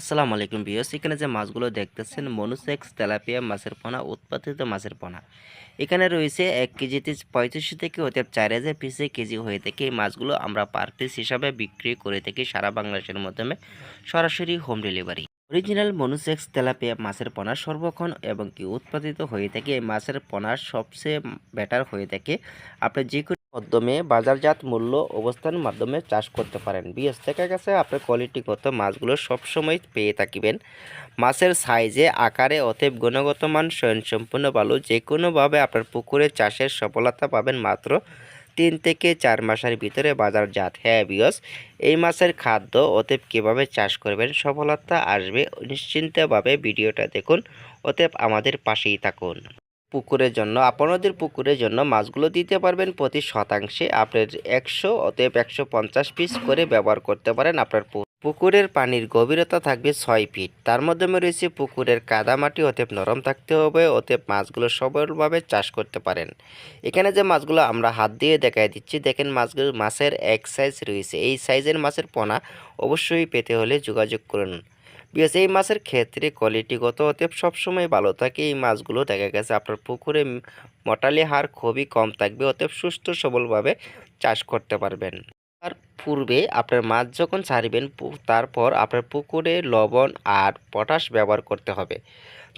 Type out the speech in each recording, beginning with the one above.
আসসালামু আলাইকুম বিয়স এখানে যে মাছগুলো দেখতেছেন, মনুসেক্স, তেলাপিয়া, মাছের পোনা, উৎপাদিত মাছের পোনা। এখানে রয়েছে এক কেজিতে পঁয়ত্রিশশো থেকে হতে চার হাজার পিসে কেজি হয়ে থাকে এই মাছগুলো আমরা পার পিস হিসাবে বিক্রি করে থাকি সারা বাংলাদেশের মাধ্যমে, সরাসরি home delivery original monosex, tilapia, মাছের পোনা সর্বক্ষণ এবং কি উৎপাদিত হয়ে থাকে এই মাছের পোনা সবচেয়ে বেটার হয়ে থাকে। আপনি যে মাধ্যমে বাজারজাত মূল্য অবস্থান মাধ্যমে চাষ করতে পারেন। বিএস থেকে গেছে আপনার কোয়ালিটিগত মাছগুলো সবসময় পেয়ে থাকিবেন। মাছের সাইজে আকারে অতএব গুণগত মান স্বয়ংসম্পূর্ণ ভালো। যে কোনোভাবে আপনার পুকুরে চাষের সফলতা পাবেন মাত্র তিন থেকে চার মাসের ভিতরে বাজারজাত। হ্যাঁ বিয়স এই মাছের খাদ্য অতএব কীভাবে চাষ করবেন? সফলতা আসবে নিশ্চিন্তভাবে। ভিডিওটা দেখুন, অতএব আমাদের পাশেই থাকুন। পুকুরের জন্য, আপনাদের পুকুরের জন্য মাছগুলো দিতে পারবেন প্রতি শতাংশে। আপনার একশো অতএব একশো পঞ্চাশ পিস করে ব্যবহার করতে পারেন আপনার পুকুরের পানির গভীরতা থাকবে ছয় ফিট তার মাধ্যমে রয়েছে পুকুরের কাদামাটি অতএব নরম থাকতে হবে, অতএব মাছগুলো সবলভাবে চাষ করতে পারেন। এখানে যে মাছগুলো আমরা হাত দিয়ে দেখাই দিচ্ছি, দেখেন মাছগুলো মাছের এক সাইজ রয়েছে। এই সাইজের মাছের পোনা অবশ্যই পেতে হলে যোগাযোগ করুন। বিকজ এই মাছের ক্ষেত্রে কোয়ালিটিগত অতএব সবসময় ভালো থাকে। এই মাছগুলো দেখা গেছে আপনার পুকুরে মটালি হার খুবই কম থাকবে। অতএব সুস্থ সবলভাবে চাষ করতে পারবেন। তার পূর্বে আপনার মাছ যখন ছাড়বেন তারপর আপনার পুকুরে লবণ আর পটাশ ব্যবহার করতে হবে।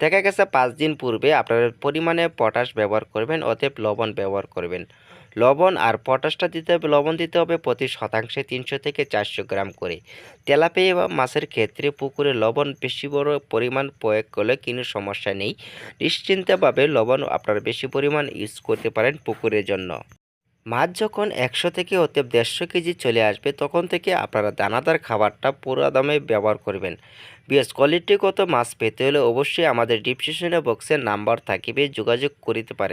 দেখা গেছে পাঁচ দিন পূর্বে আপনার পরিমাণে পটাশ ব্যবহার করবেন, অতএব লবণ ব্যবহার করবেন। লবণ আর পটাশটা দিতে হবে, লবণ দিতে হবে প্রতি শতাংশে তিনশো থেকে চারশো গ্রাম করে। তেলাপিয়া বা মাছের ক্ষেত্রে পুকুরে লবণ বেশি বড় পরিমাণ প্রয়োগ করলে কোনো সমস্যা নেই। নিশ্চিন্তভাবে লবণ আপনার বেশি পরিমাণ ইউজ করতে পারেন পুকুরের জন্য। মাছ যখন একশো থেকে অতএব দেড়শো কেজি চলে আসবে, তখন থেকে আপনারা দানাদার খাবারটা পুরো দামে ব্যবহার করবেন। বিএস কোয়ালিটিগত মাছ পেতে হলে অবশ্যই আমাদের ডিসক্রিপশনে বক্সের নাম্বার থাকিবে, যোগাযোগ করিতে পারেন।